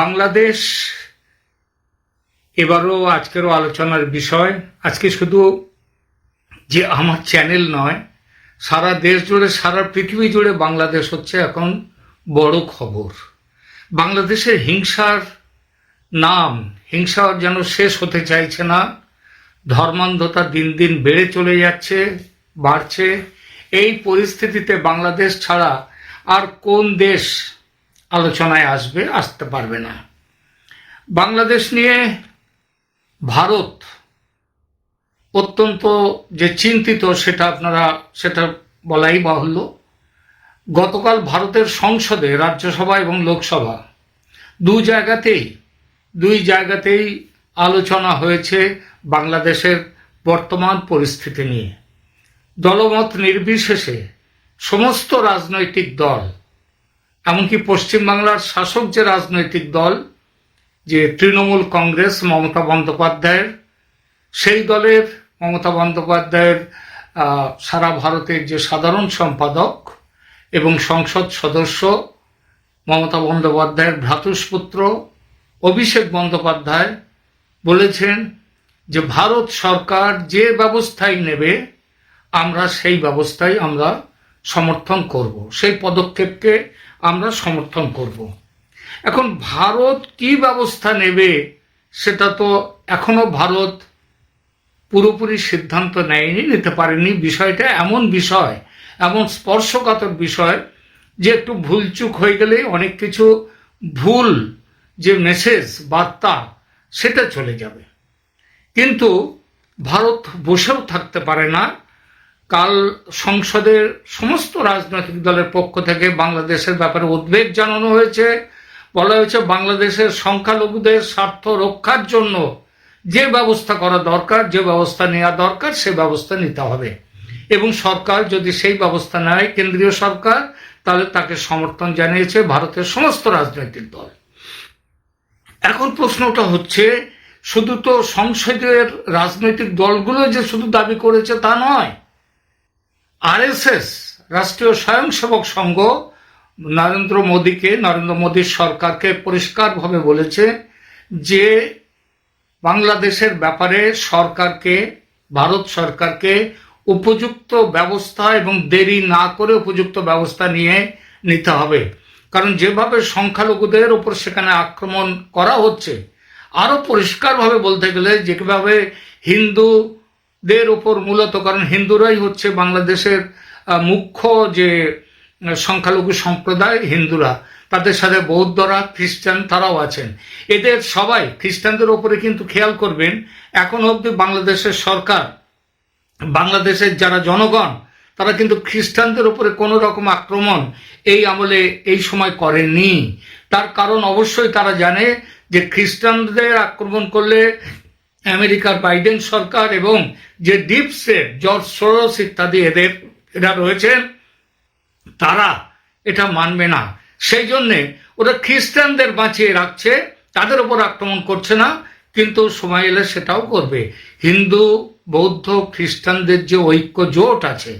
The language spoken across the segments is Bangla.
বাংলাদেশ, এবারও আজকেরও আলোচনার বিষয়। আজকে শুধু যে আমার চ্যানেল নয়, সারা দেশ জুড়ে, সারা পৃথিবী জুড়ে বাংলাদেশ হচ্ছে এখন বড় খবর। বাংলাদেশের হিংসার নাম, হিংসা যেন শেষ হতে চাইছে না, ধর্মান্ধতা দিন দিন বেড়ে চলে যাচ্ছে, বাড়ছে। এই পরিস্থিতিতে বাংলাদেশ ছাড়া আর কোন দেশ আলোচনায় আসবে, আসতে পারবে না। বাংলাদেশ নিয়ে ভারত অত্যন্ত যে চিন্তিত, সেটা আপনারা, সেটা বলাই বাহুল্য। গতকাল ভারতের সংসদে রাজ্যসভা এবং লোকসভা দু জায়গাতেই, দুই জায়গাতেই আলোচনা হয়েছে বাংলাদেশের বর্তমান পরিস্থিতি নিয়ে। দলমত নির্বিশেষে সমস্ত রাজনৈতিক দল এমনকি পশ্চিমবাংলার শাসক যে রাজনৈতিক দল, যে তৃণমূল কংগ্রেস মমতা বন্দ্যোপাধ্যায়ের, সেই দলের মমতা বন্দ্যোপাধ্যায়ের সারা ভারতের যে সাধারণ সম্পাদক এবং সংসদ সদস্য মমতা বন্দ্যোপাধ্যায়ের ভ্রাতুষ্পুত্র অভিষেক বন্দ্যোপাধ্যায় বলেছেন যে ভারত সরকার যে ব্যবস্থাই নেবে, আমরা সেই ব্যবস্থাই আমরা সমর্থন করব। সেই পদক্ষেপকে আমরা সমর্থন করব। এখন ভারত কি ব্যবস্থা নেবে, সেটা তো এখনও ভারত পুরোপুরি সিদ্ধান্ত নেয়নি, নিতে পারেনি। বিষয়টা এমন বিষয়, এমন স্পর্শকাতর বিষয় যে একটু ভুলচুক হয়ে গেলে অনেক কিছু ভুল যে মেসেজ বার্তা, সেটা চলে যাবে। কিন্তু ভারত বসেও থাকতে পারে না কাল সংসদের সমস্ত রাজনৈতিক দলের পক্ষ থেকে বাংলাদেশের ব্যাপারে উদ্বেগ জানানো হয়েছে। বলা হয়েছে বাংলাদেশের সংখ্যালঘুদের স্বার্থ রক্ষার জন্য যে ব্যবস্থা করা দরকার, যে ব্যবস্থা নেওয়া দরকার, সে ব্যবস্থা নিতে হবে। এবং সরকার যদি সেই ব্যবস্থা নেয়, কেন্দ্রীয় সরকার, তাহলে তাকে সমর্থন জানিয়েছে ভারতের সমস্ত রাজনৈতিক দল। এখন প্রশ্নটা হচ্ছে, শুধু তো সংসদের রাজনৈতিক দলগুলো যে শুধু দাবি করেছে তা নয় আরএসএস, রাষ্ট্রীয় স্বয়ংসেবক সংঘ, নরেন্দ্র মোদীকে, নরেন্দ্র মোদীর সরকারকে পরিষ্কারভাবে বলেছে যে বাংলাদেশের ব্যাপারে সরকারকে, ভারত সরকারকে উপযুক্ত ব্যবস্থা এবং দেরি না করে উপযুক্ত ব্যবস্থা নিয়ে নিতে হবে। কারণ যেভাবে সংখ্যালঘুদের উপর সেখানে আক্রমণ করা হচ্ছে, আরও পরিষ্কারভাবে বলতে গেলে যেভাবে হিন্দুদের উপর মূলত, কারণ হিন্দুরাই হচ্ছে বাংলাদেশের মুখ্য যে সংখ্যালঘু সম্প্রদায় হিন্দুরা। তাদের সাথে বৌদ্ধরা, খ্রিস্টান তারাও আছেন। এদের সবাই খ্রিস্টানদের ওপরে কিন্তু খেয়াল করবেন, এখন অবধি বাংলাদেশের সরকার, বাংলাদেশের যারা জনগণ, তারা কিন্তু খ্রিস্টানদের ওপরে কোনো রকম আক্রমণ এই আমলে এই সময় করেননি তার কারণ অবশ্যই তারা জানে যে খ্রিস্টানদের আক্রমণ করলে আমেরিকার বাইডেন সরকার এবং যে ডিপ স্টেট জর্জ সোরস ইত্যাদি এদের, এরা রয়েছেন তারা এটা মানবে না। সেই জন্যে ওরা খ্রিস্টানদের বাঁচিয়ে রাখছে, তাদের ওপর আক্রমণ করছে না, কিন্তু সময় এলে সেটাও করবে। হিন্দু, বৌদ্ধ, খ্রিস্টানদের যে ঐক্য জোট আছে,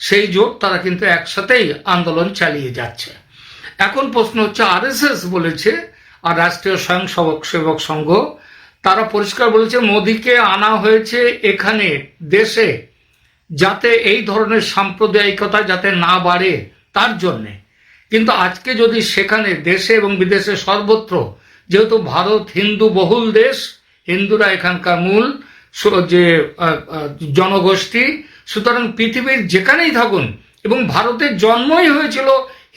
সেই জোট তারা কিন্তু একসাথেই আন্দোলন চালিয়ে যাচ্ছে। এখন প্রশ্ন হচ্ছে, আরএসএস বলেছে, আর রাষ্ট্রীয় স্বয়ংসেবক সেবক সংঘ তারা পরিষ্কার বলেছে, মোদীকে আনা হয়েছে এখানে দেশে যাতে এই ধরনের সাম্প্রদায়িকতা যাতে না বাড়ে তার জন্যে। কিন্তু আজকে যদি সেখানে দেশে এবং বিদেশে সর্বত্র, যেহেতু ভারত হিন্দু বহুল দেশ, হিন্দুরা এখানকার মূল যে জনগোষ্ঠী, সুতরাং পৃথিবীর যেখানেই থাকুন এবং ভারতের জন্মই হয়েছিল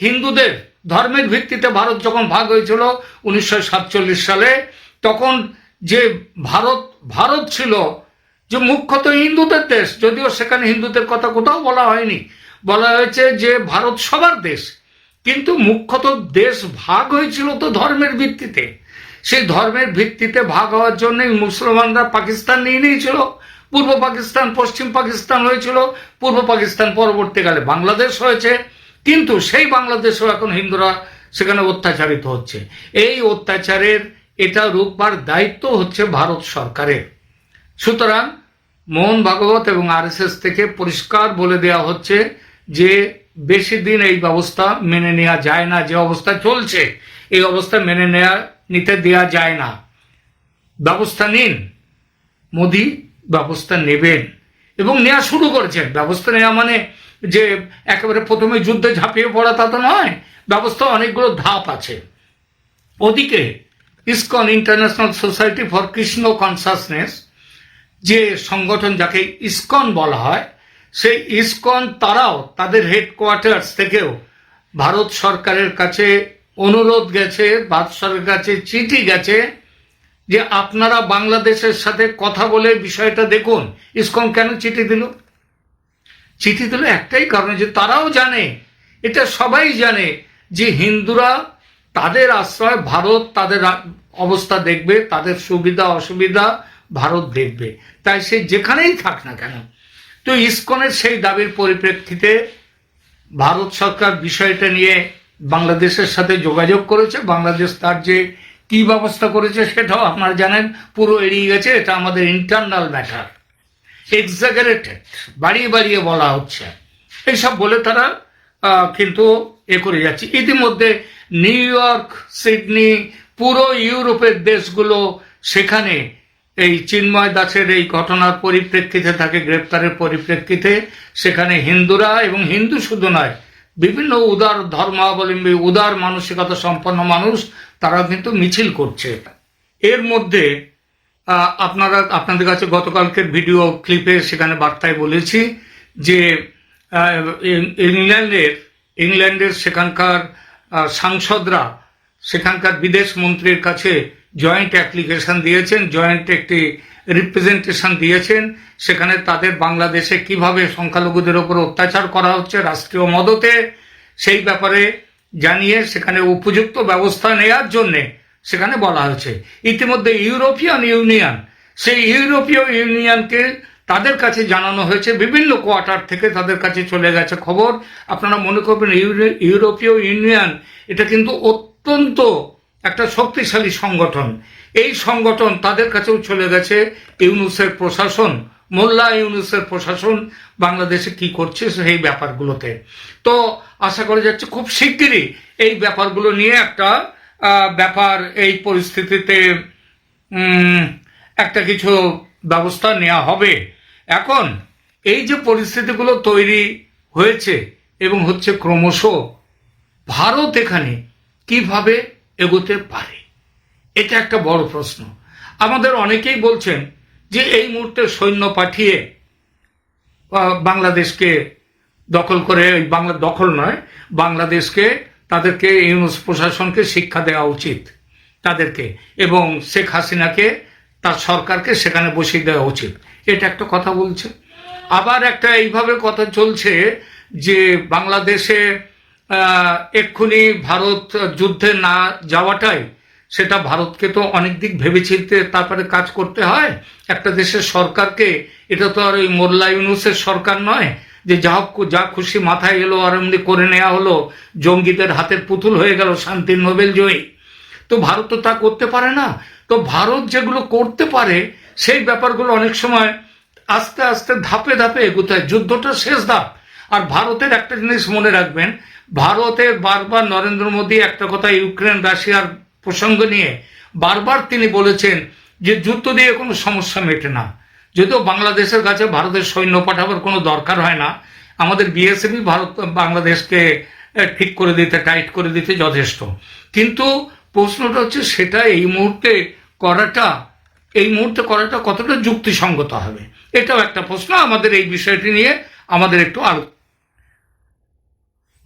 হিন্দুদের, ধর্মের ভিত্তিতে ভারত যখন ভাগ হয়েছিল উনিশশো সাতচল্লিশ সালে, তখন যে ভারত ভারত ছিল যে মুখ্যত হিন্দুদের দেশ, যদিও সেখানে হিন্দুদের কথা কোথাও বলা হয়নি। বলা হয়েছে যে ভারত সবার দেশ, কিন্তু মুখ্যত দেশ ভাগ হয়েছিল তো ধর্মের ভিত্তিতে। সেই ধর্মের ভিত্তিতে ভাগ হওয়ার জন্যই মুসলমানরা পাকিস্তান নিয়ে নিয়েছিল, পূর্ব পাকিস্তান, পশ্চিম পাকিস্তান হয়েছিল, পূর্ব পাকিস্তান পরবর্তীকালে বাংলাদেশ হয়েছে, কিন্তু সেই বাংলাদেশেও এখন হিন্দুরা সেখানে অত্যাচারিত হচ্ছে। এই অত্যাচারের এটা রূপবার দায়িত্ব হচ্ছে ভারত সরকারের। সুতরাং মোহন ভাগবত এবং আরএসএস থেকে পরিষ্কার বলে দেওয়া হচ্ছে যে বেশি দিন এই ব্যবস্থা মেনে নেওয়া যায় না, যে অবস্থা চলছে, এই অবস্থা মেনে নেওয়া নিতে দেয়া যায় না। ব্যবস্থা নিন, মোদি ব্যবস্থা নেবেন এবং নেওয়া শুরু করেছেন। ব্যবস্থা নেওয়া মানে যে একেবারে প্রথমে যুদ্ধে ঝাঁপিয়ে পড়া তা তো নয়, ব্যবস্থা অনেকগুলো ধাপ আছে। ওদিকে ISKCON International Society for Krishna consciousness, যে সংগঠন যাকে ইসকন বলা হয়, সেই ইসকন তারাও তাদের হেডকোয়ার্টার্স থেকেও ভারত সরকারের কাছে অনুরোধ গেছে, ভারত সরকারের কাছে চিঠি গেছে যে আপনারা বাংলাদেশের সাথে কথা বলে বিষয়টা দেখুন। ইসকন কেন চিঠি দিল? চিঠি দিল একটাই কারণে যে তারাও জানে, এটা সবাই জানে যে হিন্দুরা তাদের আশ্রয়, ভারত তাদের অবস্থা দেখবে, তাদের সুবিধা, অসুবিধা ভারত দেখবে। তাই সে যেখানেই থাক না কেন, তো ইসকনের সেই দাবির পরিপ্রেক্ষিতে ভারত সরকার বিষয়টা নিয়ে বাংলাদেশের সাথে যোগাযোগ করেছে। বাংলাদেশ তার যে কি ব্যবস্থা করেছে সেটাও আপনারা জানেন, পুরো এড়িয়ে গেছে। এটা আমাদের ইন্টারনাল ম্যাটার এক্সাগারেটেড বাড়িয়ে বাড়িয়ে বলা হচ্ছে। এইসব বলে তারা কিন্তু এ করে যাচ্ছে। ইতিমধ্যে নিউ ইয়র্ক, সিডনি, পুরো ইউরোপের দেশগুলো সেখানে এই চিন্ময় দাসের এই ঘটনার পরিপ্রেক্ষিতে তাকে গ্রেপ্তারের পরিপ্রেক্ষিতে সেখানে হিন্দুরা এবং হিন্দু শুধু নয়, বিভিন্ন উদার ধর্মাবলম্বী, উদার মানসিকতা সম্পন্ন মানুষ তারা কিন্তু মিছিল করছে। এর মধ্যে আপনারা, আপনাদের কাছে গতকালকের ভিডিও ক্লিপে সেখানে বার্তায় বলেছি যে ইংল্যান্ডের ইংল্যান্ডের সেখানকার সাংসদরা সেখানকার বিদেশ মন্ত্রীর কাছে জয়েন্ট অ্যাপ্লিকেশন দিয়েছেন জয়েন্ট একটি রিপ্রেজেন্টেশন দিয়েছেন। সেখানে তাদের বাংলাদেশে কীভাবে সংখ্যালঘুদের ওপর অত্যাচার করা হচ্ছে রাষ্ট্রীয় মদতে, সেই ব্যাপারে জানিয়ে সেখানে উপযুক্ত ব্যবস্থা নেওয়ার জন্যে সেখানে বলা হয়েছে। ইতিমধ্যে ইউরোপিয়ান ইউনিয়ন, সেই ইউরোপীয় ইউনিয়নকে তাদের কাছে জানানো হয়েছে, বিভিন্ন কোয়ার্টার থেকে তাদের কাছে চলে গেছে খবর। আপনারা মনে করবেন ইউরো- ইউরোপীয় ইউনিয়ন, এটা কিন্তু অত্যন্ত একটা শক্তিশালী সংগঠন। এই সংগঠন তাদের কাছেও চলে গেছে ইউনুসের প্রশাসন, মোল্লা ইউনুসের প্রশাসন, বাংলাদেশে কি করছে সেই ব্যাপারগুলোতে। তো আশা করা যাচ্ছে খুব শিগগিরই এই ব্যাপারগুলো নিয়ে একটা ব্যাপার এই পরিস্থিতিতে একটা কিছু ব্যবস্থা নেওয়া হবে। এখন এই যে পরিস্থিতিগুলো তৈরি হয়েছে এবং হচ্ছে ক্রমশ ভারত এখানে কীভাবে এগোতে পারে? এটা একটা বড় প্রশ্ন। আমাদের অনেকেই বলছেন যে এই মুহূর্তে সৈন্য পাঠিয়ে বাংলাদেশকে দখল করে, বাংলা, দখল নয়, বাংলাদেশকে তাদেরকে ইউনুস প্রশাসনকে শিক্ষা দেওয়া উচিত তাদেরকে এবং শেখ হাসিনাকে তার সরকারকে সেখানে বসিয়ে দেওয়া উচিত। এটা একটা কথা বলছে। আবার একটা এইভাবে কথা চলছে যে বাংলাদেশে এক্ষুনি ভারত যুদ্ধে না যাওয়াটাই, সেটা ভারতকে তো অনেক দিক ভেবেচিন্তে তারপরে কাজ করতে হয়। একটা দেশের সরকারকে, এটা তো আর ওই মোল্লা ইউনুসের সরকার নয়, যে যা যা খুশি মাথায় এলো, আর এমনি করে নেওয়া হলো, জঙ্গিদের হাতের পুতুল হয়ে গেল, শান্তির নোবেল জয়ী। তো ভারত তো তা করতে পারে না। তো ভারত যেগুলো করতে পারে সেই ব্যাপারগুলো অনেক সময় আস্তে আস্তে ধাপে ধাপে এগোতে হয়। যুদ্ধটা শেষ ধাপ। আর ভারতের একটা জিনিস মনে রাখবেন ভারতের বারবার নরেন্দ্র মোদী একটা কথা ইউক্রেন, রাশিয়ার প্রসঙ্গ নিয়ে বারবার তিনি বলেছেন যে যুদ্ধ দিয়ে কোনো সমস্যা মেটে না। যদিও বাংলাদেশের কাছে ভারতের সৈন্য পাঠাবার কোনো দরকার হয় না, আমাদের বিএসএফই ভারত, বাংলাদেশকে ঠিক করে দিতে, টাইট করে দিতে যথেষ্ট। কিন্তু প্রশ্নটা হচ্ছে সেটা এই মুহূর্তে করাটা এই মুহূর্তে করাটা কতটা যুক্তিসঙ্গত হবে? এটাও একটা প্রশ্ন আমাদের এই বিষয়টি নিয়ে আমাদের একটু আলো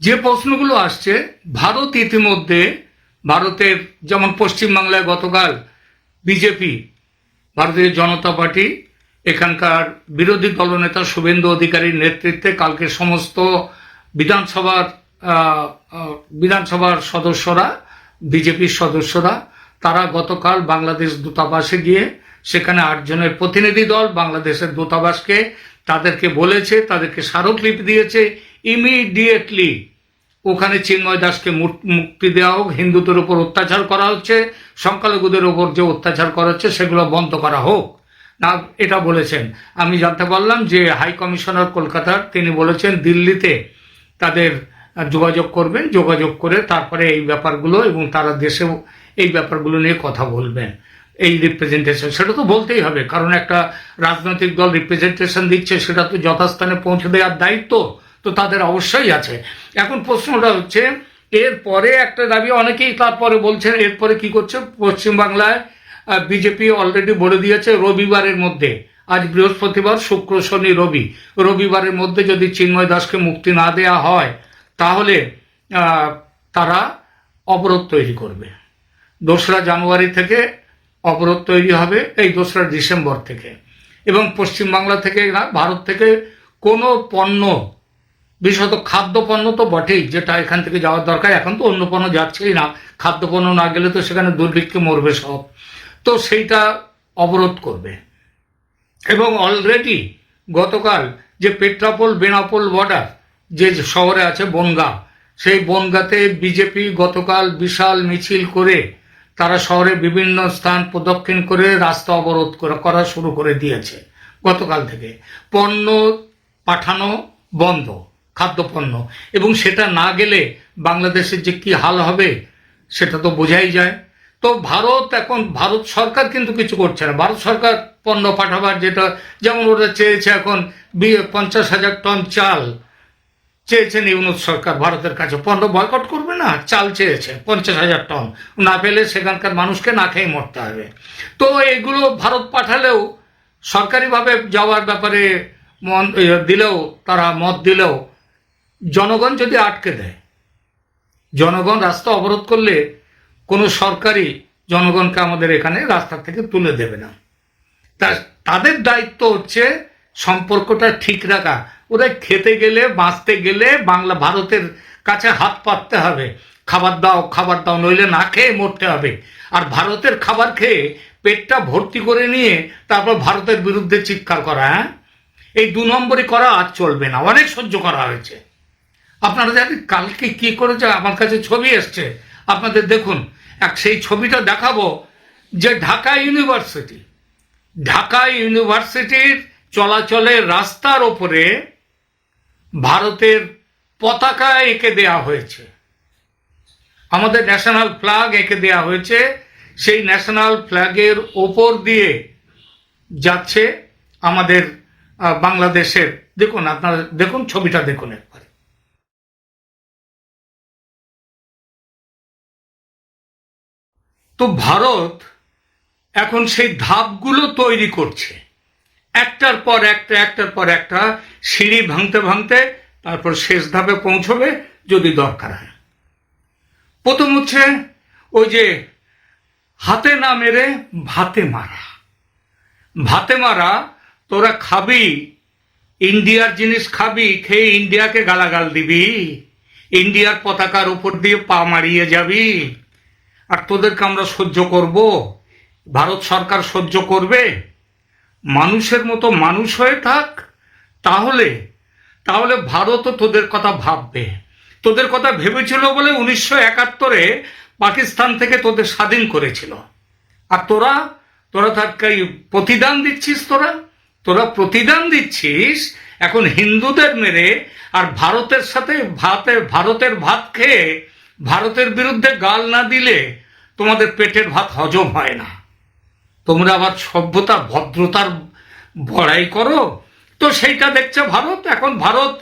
যে প্রশ্নগুলো আসছে, ভারত ইতিমধ্যে ভারতের যেমন পশ্চিমবাংলায় গতকাল বিজেপি, ভারতীয় জনতা পার্টি, এখানকার বিরোধী দলনেতা শুভেন্দু অধিকারীর নেতৃত্বে কালকে সমস্ত বিধানসভার বিধানসভার সদস্যরা, বিজেপির সদস্যরা, তারা গতকাল বাংলাদেশ দূতাবাসে গিয়ে সেখানে আটজনের প্রতিনিধি দল বাংলাদেশের দূতাবাসকে তাদেরকে বলেছে, তাদেরকে স্মারকলিপি দিয়েছে ইমিডিয়েটলি ওখানে চিন্ময় দাসকে মুক- মুক্তি দেওয়া হোক, হিন্দুদের উপর অত্যাচার করা হচ্ছে, সংখ্যালঘুদের উপর যে অত্যাচার করা হচ্ছে, সেগুলো বন্ধ করা হোক। না, এটা বলেছেন। আমি জানতে পারলাম যে হাই কমিশনার কলকাতার, তিনি বলেছেন দিল্লিতে তাদের যোগাযোগ করবেন, যোগাযোগ করে তারপরে এই ব্যাপারগুলো এবং তারা দেশেও এই ব্যাপারগুলো নিয়ে কথা বলবেন। এই রিপ্রেজেন্টেশন সেটা তো বলতেই হবে। কারণ একটা রাজনৈতিক দল রিপ্রেজেন্টেশন দিচ্ছে, সেটা তো যথাস্থানে পৌঁছে দেওয়ার দায়িত্ব তো তাদের অবশ্যই আছে। এখন প্রশ্নটা হচ্ছে এরপরে একটা দাবি, অনেকেই তারপরে বলছেন এরপরে কি করছে? পশ্চিমবাংলায় বিজেপি অলরেডি বলে দিয়েছে, রবিবারের মধ্যে, আজ বৃহস্পতিবার, শুক্র, শনি, রবি, রবিবারের মধ্যে যদি চিন্ময় দাসকে মুক্তি না দেয়া হয়, তাহলে তারা অবরোধ তৈরি করবে। দোসরা জানুয়ারি থেকে অবরোধ তৈরি হবে এই দোসরা ডিসেম্বর থেকে। এবং পশ্চিমবাংলা থেকে না, ভারত থেকে কোনো পণ্য, বিশেষত খাদ্যপণ্য তো বটেই, যেটা এখান থেকে যাওয়ার দরকার। এখন তো অন্য পণ্য যাচ্ছেই না। খাদ্যপণ্য না গেলে তো সেখানে দুর্ভিক্ষে মরবে সব। তো সেইটা অবরোধ করবে। এবং অলরেডি গতকাল যে পেট্রাপোল, বেনাপোল বর্ডার যে শহরে আছে বনগা, সেই বনগাতে বিজেপি গতকাল বিশাল মিছিল করে তারা শহরে বিভিন্ন স্থান প্রদক্ষিণ করে রাস্তা অবরোধ করা শুরু করে দিয়েছে গতকাল থেকে। পণ্য পাঠানো বন্ধ, খাদ্যপণ্য। এবং সেটা না গেলে বাংলাদেশের যে কি হাল হবে সেটা তো বোঝাই যায়। তো ভারত এখন, ভারত সরকার কিন্তু কিছু করছে না। ভারত সরকার পণ্য পাঠাবার যেটা, যেমন ওরা চেয়েছে এখন পঞ্চাশ হাজার টন চাল চেয়েছেন ইউনুস সরকার, ভারতের কাছে। পণ্য বয়কট করবে না, চাল চেয়েছে, পঞ্চাশ হাজার টন। না পেলে সেখানকার মানুষকে না খেয়ে মরতে হবে। তো এগুলো ভারত পাঠালেও, সরকারিভাবে যাওয়ার ব্যাপারে মন দিলেও, তারা মত দিলেও, জনগণ যদি আটকে দেয়, জনগণ রাস্তা অবরোধ করলে কোনো সরকারি জনগণকে আমাদের এখানে রাস্তা থেকে তুলে দেবে না। তা, তাদের দায়িত্ব হচ্ছে সম্পর্কটা ঠিক রাখা। ওরা খেতে গেলে, বাঁচতে গেলে বাংলা, ভারতের কাছে হাত পাততে হবে। খাবার দাও খাবার দাও, নইলে না খেয়ে মরতে হবে। আর ভারতের খাবার খেয়ে পেটটা ভর্তি করে নিয়ে তারপর ভারতের বিরুদ্ধে চিৎকার করা হ্যাঁ? এই দু নম্বরই করা আর চলবে না। অনেক সহ্য করা হয়েছে। আপনারা জানেন, কালকে কি করেছে? আমার কাছে ছবি এসছে। আপনাদের দেখুন, এক সেই ছবিটা দেখাবো যে ঢাকা ইউনিভার্সিটি, ঢাকা ইউনিভার্সিটির চলাচলের রাস্তার ওপরে ভারতের পতাকা এঁকে দেয়া হয়েছে। আমাদের ন্যাশনাল ফ্ল্যাগ এঁকে দেয়া হয়েছে। সেই ন্যাশনাল ফ্ল্যাগের ওপর দিয়ে যাচ্ছে আমাদের বাংলাদেশের। দেখুন, আপনারা দেখুন, ছবিটা দেখুন একবার। তো ভারত এখন সেই ধাপগুলো তৈরি করছে। একটার পর একটা, একটার পর একটা, সিঁড়ি ভাঙতে ভাঙতে তারপর শেষ ধাপে পৌঁছবে যদি দরকার হয়। প্রথম হচ্ছে ওই যে হাতে না মেরে ভাতে মারা। ভাতে মারা, তোরা খাবি, ইন্ডিয়ার জিনিস খাবি, খেয়ে ইন্ডিয়াকে গালাগাল দিবি, ইন্ডিয়ার পতাকার উপর দিয়ে পা মারিয়ে যাবি, আর তোদেরকে আমরা সহ্য করব? ভারত সরকার সহ্য করবে? মানুষের মতো মানুষ হয়ে থাক, তাহলে তাহলে ভারতও তোদের কথা ভাববে। তোদের কথা ভেবেছিল বলে উনিশশো একাত্তরে পাকিস্তান থেকে তোদের স্বাধীন করেছিল। আর তোরা তোরা তার প্রতিদান দিচ্ছিস তোরা? তোরা প্রতিদান দিচ্ছিস এখন হিন্দুদের মেরে আর ভারতের সাথে ভাতের, ভারতের ভাত খেয়ে, ভারতের বিরুদ্ধে গাল না দিলে তোমাদের পেটের ভাত হজম হয় না। তোমরা আবার সভ্যতা, ভদ্রতার বড়াই করো। তো সেইটা দেখছে ভারত? এখন ভারত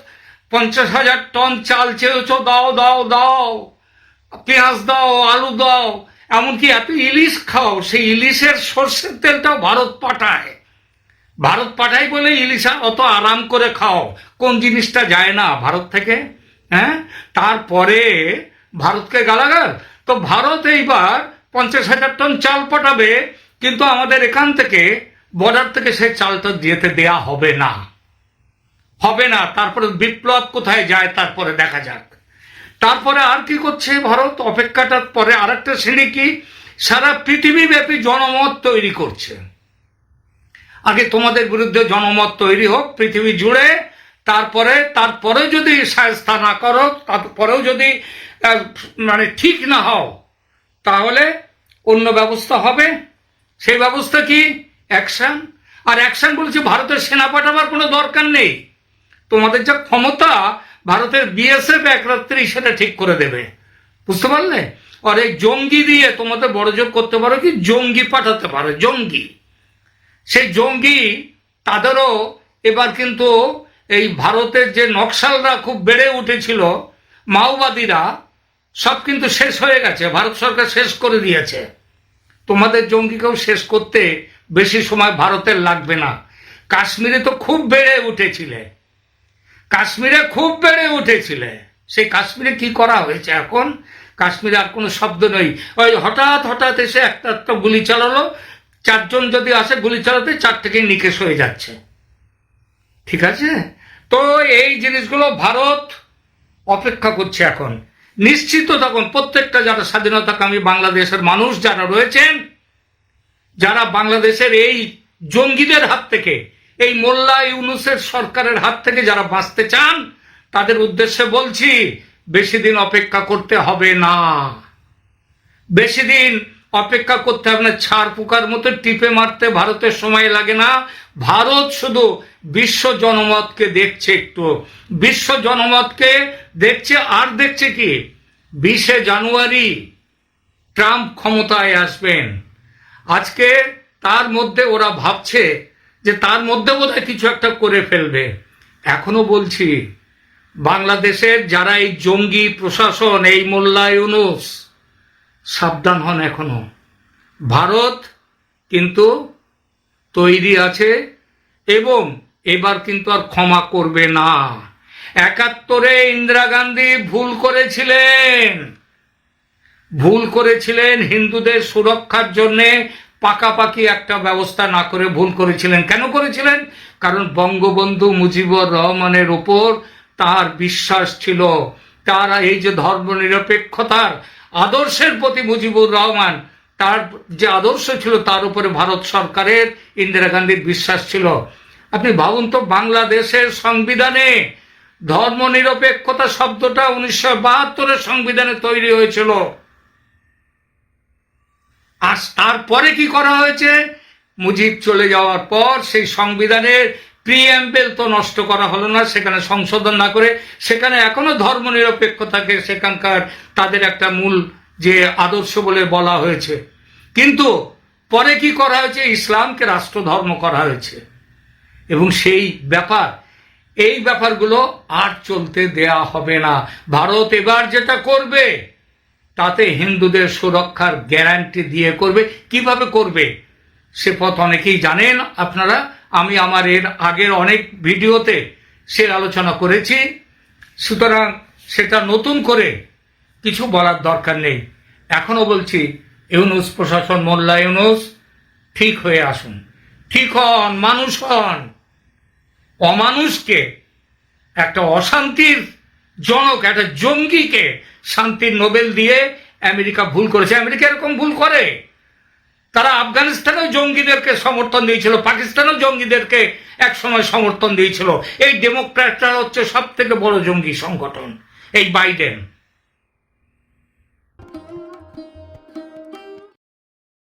পঞ্চাশ হাজার টন চাল চেয়েছ, দাও দাও দাও, পেঁয়াজ দাও, আলু দাও, এমনকি এত ইলিশ খাও, সেই ইলিশের সর্ষের তেলটাও ভারত পাঠায়। ভারত পাঠায় বলে ইলিশা অত আরাম করে খাও। কোন জিনিসটা যায় না ভারত থেকে? হ্যাঁ? তারপরে ভারতকে গালাগাল। তো ভারত এইবার পঞ্চাশ হাজার টন চাল পাঠাবে কিন্তু আমাদের এখান থেকে বর্ডার থেকে সেই চালটা যেতে দেয়া হবে না। হবে না, তারপরে বিপ্লব কোথায় যায় তারপরে দেখা যাক। তারপরে আর কি করছে ভারত? অপেক্ষাটার পরে আরেকটা শ্রেণি কি? সারা পৃথিবীব্যাপী জনমত তৈরি করছে। আগে তোমাদের বিরুদ্ধে জনমত তৈরি হোক, পৃথিবী জুড়ে, তারপরে তারপরে যদি সায়স্তা না করো, তারপরেও যদি মানে ঠিক না হও, তাহলে অন্য ব্যবস্থা হবে। সেই ব্যবস্থা কি? অ্যাকশন আর অ্যাকশন বলছি ভারতের সেনা পাঠাবার কোনো দরকার নেই। তোমাদের যা ক্ষমতা, ভারতের বিএসএফ এক রাত্রেই সেটা ঠিক করে দেবে। বুঝতে পারলে? আর এই জঙ্গি দিয়ে তোমাদের বড় যোগ করতে পারো কি? জঙ্গি পাঠাতে পারো, জঙ্গি। সেই জঙ্গি, তাদেরও এবার কিন্তু এই ভারতের যে নকশালরা খুব বেড়ে উঠেছিল, মাওবাদীরা, সব কিন্তু শেষ হয়ে গেছে। ভারত সরকার শেষ করে দিয়েছে। তোমাদের জঙ্গিকেও শেষ করতে বেশি সময় ভারতের লাগবে না। কাশ্মীরে তো খুব বেড়ে উঠেছিলে। কাশ্মীরে খুব বেড়ে উঠেছিলে। সেই কাশ্মীরে কি করা হয়েছে এখন? কাশ্মীরে আর কোনো শব্দ নেই। ওই হঠাৎ হঠাৎ এসে একটা একটা গুলি চালালো। চারজন যদি আসে গুলি চালাতে চার চারটেকেই নিকেশ হয়ে যাচ্ছে। ঠিক আছে? তো এই জিনিসগুলো ভারত অপেক্ষা করছে এখন। নিশ্চিত তখন প্রত্যেকটা যারা স্বাধীনতাকামী বাংলাদেশের মানুষ যারা রয়েছেন, যারা বাংলাদেশের এই জঙ্গিদের হাত থেকে, এই মোল্লা ইউনুসের সরকারের হাত থেকে যারা বাঁচতে চান, তাদের উদ্দেশ্যে বলছি, বেশি দিন অপেক্ষা করতে হবে না। বেশি দিন অপেক্ষা করতে হবে না, ছাড় পোকার মতো টিপে মারতে ভারতের সময় লাগে না। ভারত শুধু বিশ্ব জনমতকে দেখছে একটু। বিশ্ব জনমতকে দেখছে, আর দেখছে কি? বিশে জানুয়ারি ট্রাম্প ক্ষমতায় আসবেন। আজকে তার মধ্যে ওরা ভাবছে যে তার মধ্যে বোধহয় কিছু একটা করে ফেলবে। এখনও বলছি, বাংলাদেশের যারা এই জঙ্গি প্রশাসন, এই মোল্লা ইউনুস, সাবধান হন এখনও। ভারত কিন্তু তৈরি আছে এবং এবার কিন্তু আর ক্ষমা করবে না। একাত্তরে ইন্দিরা গান্ধী ভুল করেছিলেন। ভুল করেছিলেন হিন্দুদের সুরক্ষার জন্যে পাকাপাকি একটা ব্যবস্থা না করে ভুল করেছিলেন। কেন করেছিলেন? কারণ বঙ্গবন্ধু মুজিবুর রহমানের ওপর তার বিশ্বাস ছিল। তার এই যে ধর্মনিরপেক্ষতার আদর্শের প্রতি মুজিবুর রহমান, তার যে আদর্শ ছিল তার উপরে ভারত সরকারের ইন্দিরা গান্ধীর বিশ্বাস ছিল। আপনি ভাবুন তো, বাংলাদেশের সংবিধানে ধর্মনিরপেক্ষতা শব্দটা উনিশশো বাহাত্তরের সংবিধানে তৈরি হয়েছিল। আর তারপরে কি করা হয়েছে? মুজিব চলে যাওয়ার পর সেই সংবিধানের প্রিএম্বেল তো নষ্ট করা হলো না, সেখানে সংশোধন না করে, সেখানে এখনও ধর্মনিরপেক্ষতাকে সেখানকার তাদের একটা মূল যে আদর্শ বলে বলা হয়েছে। কিন্তু পরে কি করা হয়েছে? ইসলামকে রাষ্ট্রধর্ম করা হয়েছে। এবং সেই ব্যাপার এই ব্যাপারগুলো আর চলতে দেয়া হবে না। ভারত এবার যেটা করবে, তাতে হিন্দুদের সুরক্ষার গ্যারান্টি দিয়ে করবে। কীভাবে করবে, সে পথ অনেকেই জানেন। আপনারা, আমি আমার এর আগের অনেক ভিডিওতে সে আলোচনা করেছি। সুতরাং সেটা নতুন করে কিছু বলার দরকার নেই। এখনও বলছি, ইউনুস প্রশাসন মোল্লা ইউনুস, ঠিক হয়ে আসুন। ঠিক হন, মানুষ হন। অমানুষকে, একটা অশান্তির জনক, একটা জঙ্গিকে শান্তির নোবেল দিয়ে আমেরিকা ভুল করেছে। আমেরিকা এরকম ভুল করে। তারা আফগানিস্তানেও জঙ্গিদেরকে সমর্থন দিয়েছিল, পাকিস্তানেও জঙ্গিদেরকে এক সময় সমর্থন দিয়েছিল। এই ডেমোক্র্যাটরা হচ্ছে সব থেকে বড় জঙ্গি সংগঠন, এই বাইডেন।